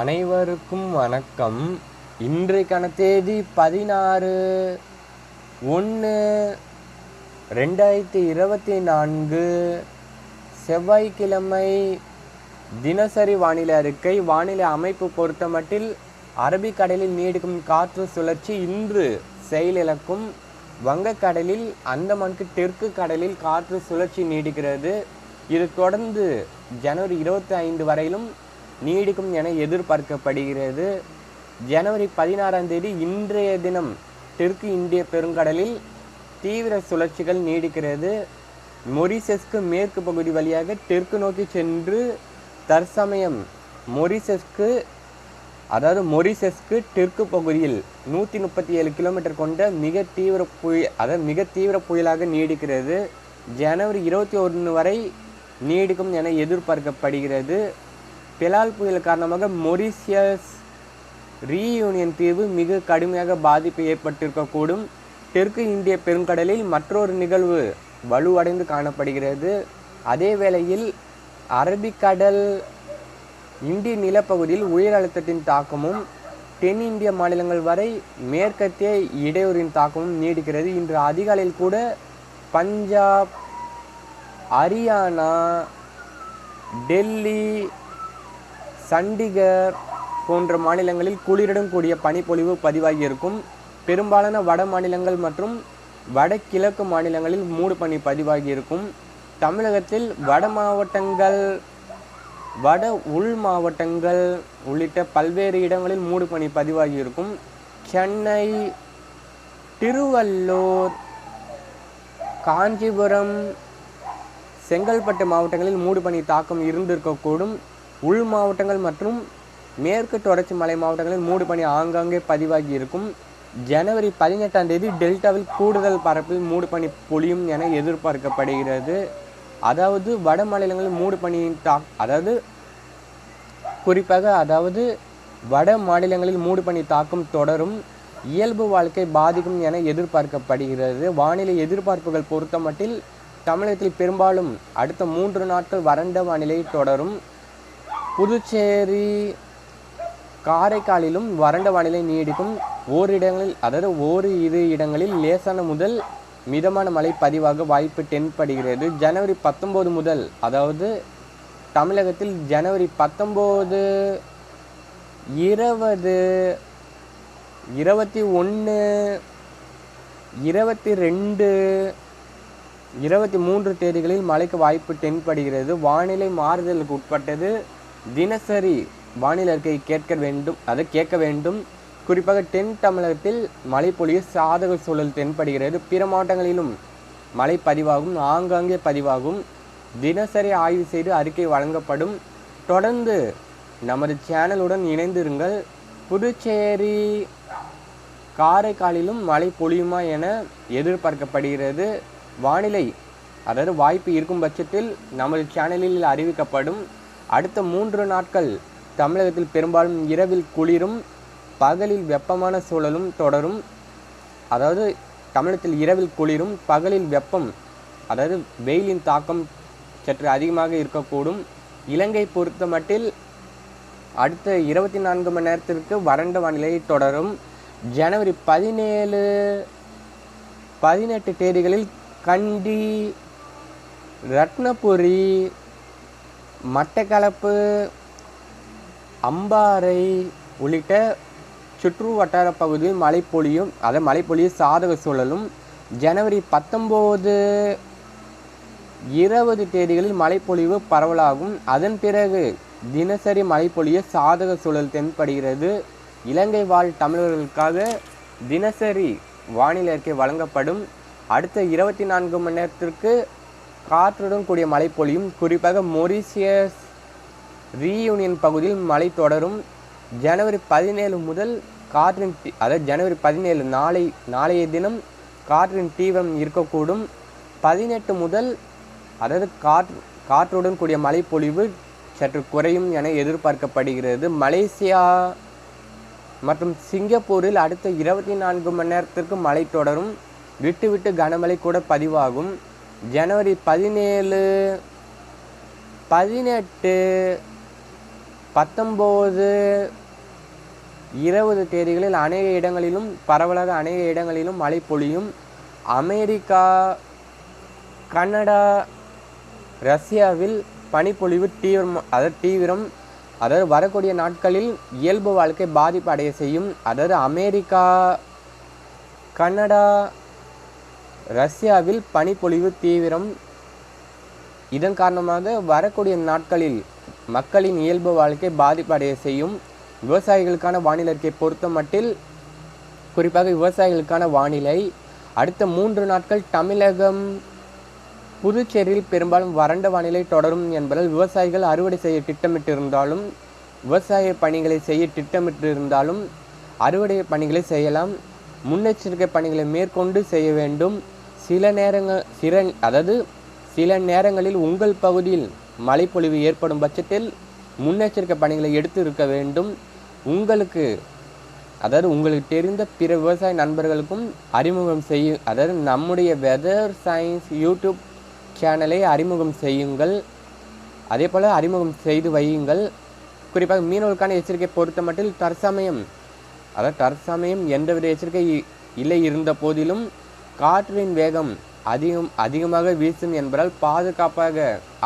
அனைவருக்கும் வணக்கம். இன்றைக்கான தேதி பதினாறு ஒன்று ரெண்டாயிரத்தி இருபத்தி நான்கு. செவ்வாய்க்கிழமை தினசரி வானிலை அறிக்கை. வானிலை அமைப்பு பொறுத்தமட்டில் அரபிக்கடலில் நீடிக்கும் காற்று சுழற்சி இன்று செயலிழக்கும் வங்கக்கடலில் அந்தமானுக்கு தெற்கு கடலில் காற்று சுழற்சி நீடிக்கிறது. இது தொடர்ந்து ஜனவரி இருபத்தி ஐந்து வரையிலும் நீடிக்கும் என எதிர்பார்க்கப்படுகிறது. ஜனவரி பதினாறாம் தேதி இன்றைய தினம் தெற்கு இந்திய பெருங்கடலில் தீவிர சுழற்சிகள் நீடிக்கிறது. மொரிசஸ்க்கு மேற்கு பகுதி வழியாக தெற்கு நோக்கி சென்று தற்சமயம் மொரிசஸ்க்கு அதாவது மொரிசஸ்க்கு தெற்கு பகுதியில் நூற்றி முப்பத்தி ஏழு கிலோமீட்டர் கொண்ட மிக தீவிர புயல் அதாவது மிக தீவிர புயலாக நீடிக்கிறது. ஜனவரி இருபத்தி ஒன்று வரை நீடிக்கும் என எதிர்பார்க்கப்படுகிறது. பெலால் புயல் காரணமாக மொரிஷியஸ் ரீயூனியன் தீவு மிக கடுமையாக பாதிப்பு ஏற்பட்டிருக்கக்கூடும். தெற்கு இந்திய பெருங்கடலில் மற்றொரு நிகழ்வு வலுவடைந்து காணப்படுகிறது. அதே வேளையில் அரபிக்கடல் இந்திய நிலப்பகுதியில் உயர் அழுத்தத்தின் தாக்கமும் தென் இந்திய மாநிலங்கள் வரை மேற்கத்திய இடையூறின் தாக்கமும் நீடிக்கிறது. இன்று அதிகாலையில் கூட பஞ்சாப் ஹரியானா டெல்லி சண்டிகர் போன்ற மாநிலங்களில் குளிருடன் கூடிய பனிப்பொழிவு பதிவாகியிருக்கும். பெரும்பாலான வட மாநிலங்கள் மற்றும் வடகிழக்கு மாநிலங்களில் மூடு பனி பதிவாகியிருக்கும். தமிழகத்தில் வட மாவட்டங்கள் வட உள் மாவட்டங்கள் உள்ளிட்ட பல்வேறு இடங்களில் மூடு பனி பதிவாகியிருக்கும். சென்னை திருவள்ளூர் காஞ்சிபுரம் செங்கல்பட்டு மாவட்டங்களில் மூடு பனி தாக்கம் இருந்திருக்கக்கூடும். உள் மாவட்டங்கள் மற்றும் மேற்கு தொடர்ச்சி மலை மாவட்டங்களில் மூடு பனி ஆங்காங்கே பதிவாகி இருக்கும். ஜனவரி பதினெட்டாம் தேதி டெல்டாவில் கூடுதல் பரப்பில் மூடு பனி பொழியும் என எதிர்பார்க்கப்படுகிறது. அதாவது வட மாநிலங்களில் மூடு மூடுபனியின் தா அதாவது குறிப்பாக அதாவது வட மாநிலங்களில் மூடு பனி தாக்கம் தொடரும் இயல்பு வாழ்க்கை பாதிக்கும் என எதிர்பார்க்கப்படுகிறது. வானிலை எதிர்பார்ப்புகள் பொறுத்தமட்டில் தமிழகத்தில் பெரும்பாலும் அடுத்த மூன்று நாட்கள் வறண்ட வானிலை தொடரும். புதுச்சேரி காரைக்காலிலும் வறண்ட வானிலை நீடிக்கும் ஓரிடங்களில் அதாவது ஓரு இரு இடங்களில் லேசான முதல் மிதமான மழை பதிவாக வாய்ப்பு தென்படுகிறது. ஜனவரி பத்தொம்போது முதல் அதாவது தமிழகத்தில் ஜனவரி பத்தொம்போது இருபது இருபத்தி ஒன்று இருபத்தி ரெண்டு இருபத்தி மூன்று தேதிகளில் மழைக்கு வாய்ப்பு தென்படுகிறது. வானிலை மாறுதலுக்கு உட்பட்டது. தினசரி வானிலை அறிக்கை கேட்க வேண்டும் அதை கேட்க வேண்டும். குறிப்பாக தென் தமிழகத்தில் மழை பொழிய சாதக சூழல் தென்படுகிறது. பிற மாவட்டங்களிலும் மழை பதிவாகும் ஆங்காங்கே பதிவாகும். தினசரி ஆய்வு செய்து அறிக்கை வழங்கப்படும். தொடர்ந்து நமது சேனலுடன் இணைந்திருங்கள். புதுச்சேரி காரைக்காலிலும் மழை பொழியுமா என எதிர்பார்க்கப்படுகிறது. வானிலை அதாவது வாய்ப்பு இருக்கும் பட்சத்தில் நமது சேனலில் அறிவிக்கப்படும். அடுத்த மூன்று நாட்கள் தமிழகத்தில் பெரும்பாலும் இரவில் குளிரும் பகலில் வெப்பமான சூழலும் தொடரும். அதாவது தமிழகத்தில் இரவில் குளிரும் பகலில் வெப்பம் அதாவது வெயிலின் தாக்கம் சற்று அதிகமாக இருக்கக்கூடும். இலங்கை பொறுத்த மட்டில் அடுத்த இருபத்தி நான்கு மணி நேரத்திற்கு வறண்ட வானிலை தொடரும். ஜனவரி பதினேழு பதினெட்டு தேதிகளில் கண்டி ரத்னபுரி மட்டக்களப்பு அம்பாறை உள்ளிட்ட சுற்று வட்டார பகுதியில் மழை பொழியும் அதை மழை பொழிய சாதக சூழலும். ஜனவரி பத்தொம்போது இருபது தேதிகளில் மழைப்பொழிவு பரவலாகும். அதன் பிறகு தினசரி மழைப்பொழிய சாதக சூழல் தென்படுகிறது. இலங்கை வாழ் தமிழர்களுக்காக தினசரி வானிலை அறிக்கை வழங்கப்படும். அடுத்த இருபத்தி நான்கு மணி நேரத்திற்கு காற்றுடன் கூடிய மழை பொழியும் குறிப்பாக மொரிஷியஸ் ரீயூனியன் பகுதியில் மழை தொடரும். ஜனவரி பதினேழு முதல் காற்றின் அதாவது ஜனவரி பதினேழு நாளை நாளைய தினம் காற்றின் தீவிரம் இருக்கக்கூடும். பதினெட்டு முதல் அதாவது காற்று காற்றுடன் கூடிய மழைப்பொழிவு சற்று குறையும் என எதிர்பார்க்கப்படுகிறது. மலேசியா மற்றும் சிங்கப்பூரில் அடுத்த இருபத்தி நான்கு மணி நேரத்திற்கு மழை தொடரும். விட்டு விட்டு கனமழை கூட பதிவாகும். ஜனவரி பதினேழு பதினெட்டு பத்தொம்போது இருபது தேதிகளில் அநேக இடங்களிலும் பரவலாக அநேக இடங்களிலும் மழை பொழியும். அமெரிக்கா கனடா ரஷ்யாவில் பனிப்பொழிவு தீவிரம் அதாவது தீவிரம் அதாவது வரக்கூடிய நாட்களில் இயல்பு வாழ்க்கை பாதிப்பு அடைய செய்யும். அதாவது அமெரிக்கா கனடா ரஷ்யாவில் பனிப்பொழிவு தீவிரம் இதன் காரணமாக வரக்கூடிய நாட்களில் மக்களின் இயல்பு வாழ்க்கை பாதிப்படைய செய்யும். விவசாயிகளுக்கான வானிலை அறிக்கை பொறுத்த மட்டில் குறிப்பாக விவசாயிகளுக்கான வானிலை அடுத்த மூன்று நாட்கள் தமிழகம் புதுச்சேரியில் பெரும்பாலும் வறண்ட வானிலை தொடரும் என்பதால் விவசாயிகள் அறுவடை செய்ய திட்டமிட்டிருந்தாலும் விவசாய பணிகளை செய்ய திட்டமிட்டிருந்தாலும் அறுவடை பணிகளை செய்யலாம். முன்னெச்சரிக்கை பணிகளை மேற்கொண்டு செய்ய வேண்டும். சில நேரங்கள் சில அதாவது சில நேரங்களில் உங்கள் பகுதியில் மழைப்பொழிவு ஏற்படும் பட்சத்தில் முன்னெச்சரிக்கை பணிகளை எடுத்து இருக்க வேண்டும். உங்களுக்கு அதாவது உங்களுக்கு தெரிந்த பிற விவசாய நண்பர்களுக்கும் அறிமுகம் செய்ய அதாவது நம்முடைய வெதர் சயின்ஸ் யூடியூப் சேனலை அறிமுகம் செய்யுங்கள். அதே போல் அறிமுகம் செய்து வையுங்கள். குறிப்பாக மீனவர்களுக்கான எச்சரிக்கை பொறுத்த மட்டில் தற்சமயம் அதாவது தற்சமயம் எந்தவித எச்சரிக்கை இல்லை இருந்த போதிலும் காற்றின் வேகம் அதிகம் அதிகமாக வீசும் என்பதால் பாதுகாப்பாக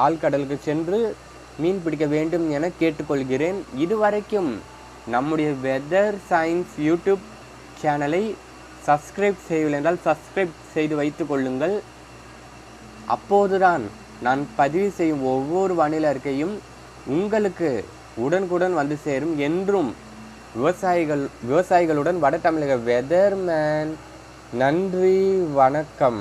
ஆழ்கடலுக்கு சென்று மீன் பிடிக்க வேண்டும் என கேட்டுக்கொள்கிறேன். இதுவரைக்கும் நம்முடைய வெதர் சயின்ஸ் யூடியூப் சேனலை சப்ஸ்கிரைப் செய்யவில்லை என்றால் சப்ஸ்கிரைப் செய்து வைத்து கொள்ளுங்கள். அப்போதுதான் நான் பதிவு செய்யும் ஒவ்வொரு வானிலை அறிக்கையும் உங்களுக்கு உடனுக்குடன் வந்து சேரும் என்றும் விவசாயிகள் விவசாயிகளுடன் வட தமிழக வெதர்மேன் நன்றி வணக்கம்.